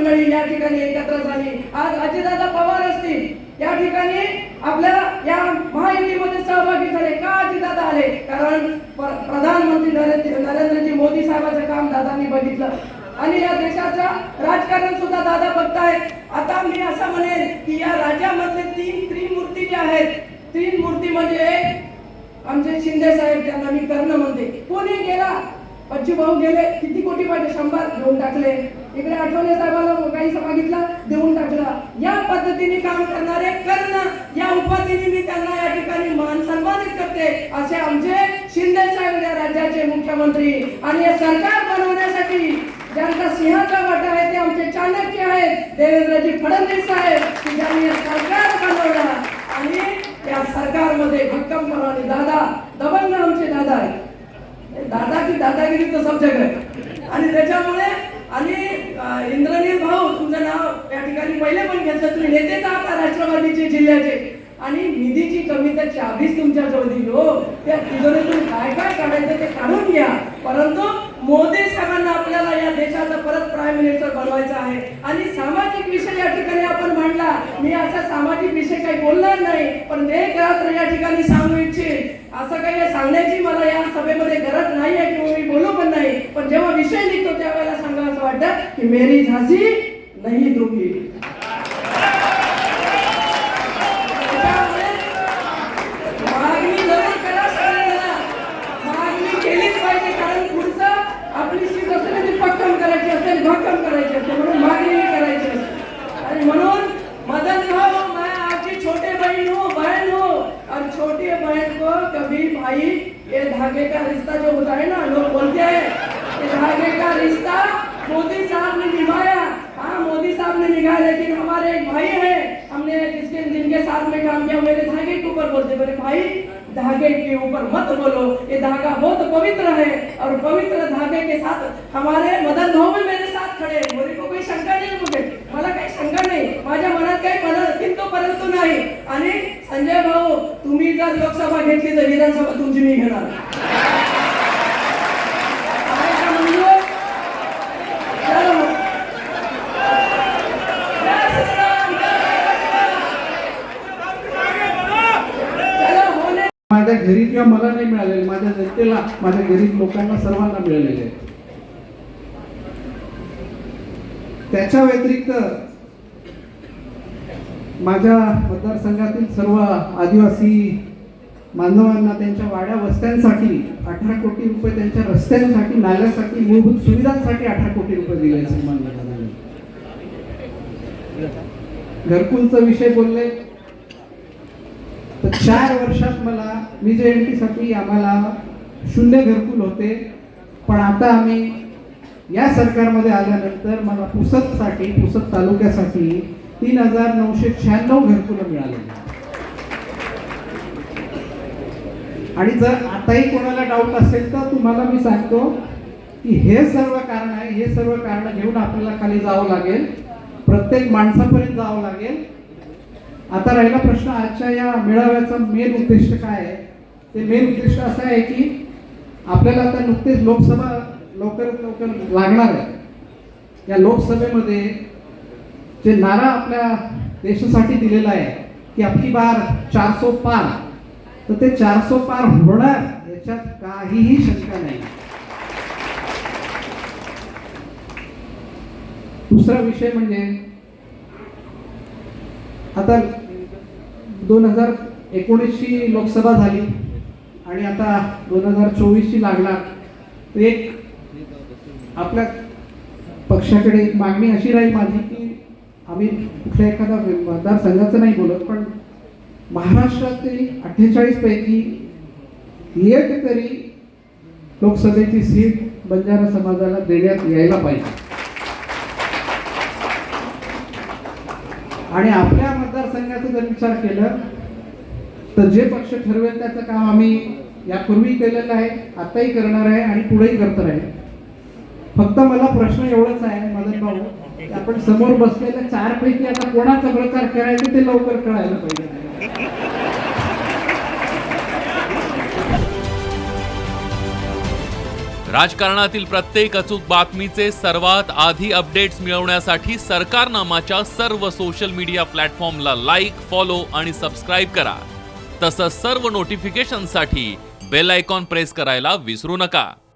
मंडळी या ठिकाणी एकत्र झाली. आज अजितदादा पवार असतील. या ठिकाणी आपल्या या महायुतीमध्ये सहभागी झाले. का अजितदादा आले? कारण प्रधानमंत्री नरेंद्र नरेंद्रजी मोदी साहेबांचं काम दादांनी बघितलं. आणि या देशाचं राजकारण सुद्धा दादा बघतायत. आता मी असं म्हणेन की या राज्यामधले तीन त्रिमूर्ती जे आहेत तीन मूर्ती म्हणजे आमचे शिंदे साहेब त्यांना मी कर्ण म्हणते. कोणी गेला? बच्चू भाऊ गेले. किती कोटी पाहिजे शंभर घेऊन टाकले. इकडे आठवले साहेबाला काही सांगितला देऊन टाकला. या पद्धतीने काम करणारे कर्ण या उपाधीने मी त्यांना या ठिकाणी मान सन्मानित करते असे आमचे शिंदे साहेब या राज्याचे मुख्यमंत्री. आणि हे सरकार बनवण्यासाठी ज्यांचा सिंहाचा वाटा आहे ते आमचे चाणक्य आहेत देवेंद्रजी फडणवीस साहेब की ज्यांनी सरकार बनवलं. आणि या सरकारमध्ये भक्कमपणाने दादा दबंग आमचे दादा आहेत. दादा की दादागिरी तर सब जग आणि त्याच्यामुळे आणि अं, इंद्रनील भाऊ तुमचं नाव या ठिकाणी पहिले पण घेतलं तुम्ही नेतेच आहात राष्ट्रवादीचे जिल्ह्याचे. आणि निधीची कमी तर चाबीच तुमच्या जवळ दिली हो. त्या तिजोरीतून काय काय काढायचं ते काढून घ्या. परंतु मोदी साहेबांना आपल्याला या देशाचा परत प्राईम मिनिस्टर बनवायचं आहे. आणि सामाजिक विषय या ठिकाणी आपण मांडला. मी असा सामाजिक विषय काही बोलणार नाही पण एक रात्र या ठिकाणी सांगू इच्छित असं काही सांगण्याची मला या सभेमध्ये गरज नाही आहे किंवा मी बोलू पण नाही. पण जेव्हा विषय निघतो त्यावेळेला सांगा असं वाटतं की मेरी झाशी नाही दुखी. भाई, ये धागे का रिश्ता जो होता है ना, लोग बोलते हैं, ये धागे का रिश्ता मोदी साहब ने निभाया। हाँ मोदी साहब ने निभाया, लेकिन हमारे एक भाई हैं, हमने जिसके जिनके साथ में काम किया मेरे धागे के ऊपर बोलते मेरे भाई, धागे के ऊपर मत बोलो, ये धागा बहुत पवित्र है, और पवित्र धागे के साथ हमारे मदन भाऊ भी मेरे साथ खड़े मेरे को कोई शंका नाही मुझे? मला काही शंका नाही, माझ्या मनात पण- किंतु परंतु नाही. आणि संजय भाऊ तुम्ही जर लोकसभा घेतली तर विधानसभा तुमची मी घेणार. माझ्या घरी किंवा मला नाही मिळालेले माझ्या जनतेला माझ्या गरीब लोकांना सर्वांना मिळालेले. त्याच्या व्यतिरिक्त माझ्या मतदारसंघातील सर्व आदिवासी बांधवांना त्यांच्या वाड्या वस्त्यांसाठी अठरा कोटी रुपये त्यांच्या रस्त्यांसाठी नाल्यासाठी मूलभूत सुविधांसाठी अठरा कोटी रुपये दिले सन्मान घरकुलचा विषय बोलले. तर चार वर्षात मला मी जे एन टीसाठी आम्हाला शून्य घरकुल होते पण आता आम्ही या सरकारमध्ये आल्यानंतर मला पुसदसाठी पुसद तालुक्यासाठी तीन हजार नऊशे शहाण्णव घरकुलं मिळाले. आणि जर आताही कोणाला डाऊट असेल तर तुम्हाला मी सांगतो की हे सर्व कारण आहे हे सर्व कारण घेऊन आपल्याला खाली जावं लागेल. प्रत्येक माणसापर्यंत जावं लागेल. आता राहिला प्रश्न आजच्या या मेळाव्याचा मेन उद्दिष्ट काय आहे? ते मेन उद्दिष्ट असं आहे की आपल्याला आता नुकतेच लोकसभा लवकरात लवकर लागणार आहे. या लोकसभेमध्ये जे नारा आपल्या देशासाठी दिलेला आहे की आपली बार चार सो पार तर ते चार सो पार होणार याच्यात काहीही शंका नाही. दुसरा विषय म्हणजे आता दोन हजार एकोणीसची लोकसभा झाली आणि आता दोन हजार चोवीसची लागला तर एक आपल्या पक्षाकडे एक मागणी अशी राहील माझी की आम्ही कुठल्या एखादा मतदारसंघाचं नाही बोलत पण महाराष्ट्रातील अठ्ठेचाळीस पैकी एक तरी लोकसभेची सीट बंजारा समाजाला देण्यात यायला पाहिजे. आणि आपल्या मतदारसंघाचा जर विचार केला तर जे पक्ष ठरवेल त्याचं काम आम्ही यापूर्वी केलेलं आहे आताही करणार आहे आणि पुढेही करत राहील फक्त मला प्रश्न एवढंच आहे मदन भाऊ. आपण समोर बसलेल्या चार पैकी आता कोणाचा प्रचार करायचा ते लवकर कळायला पाहिजे. राजकारणातील प्रत्येक अचूक बातमीचे सर्वात आधी अपडेट्स मिळवण्यासाठी सरकारनामाच्या सर्व सोशल मीडिया प्लॅटफॉर्मला लाईक फॉलो आणि सबस्क्राईब करा. तसंच सर्व नोटिफिकेशनसाठी बेल आयकॉन प्रेस करायला विसरू नका.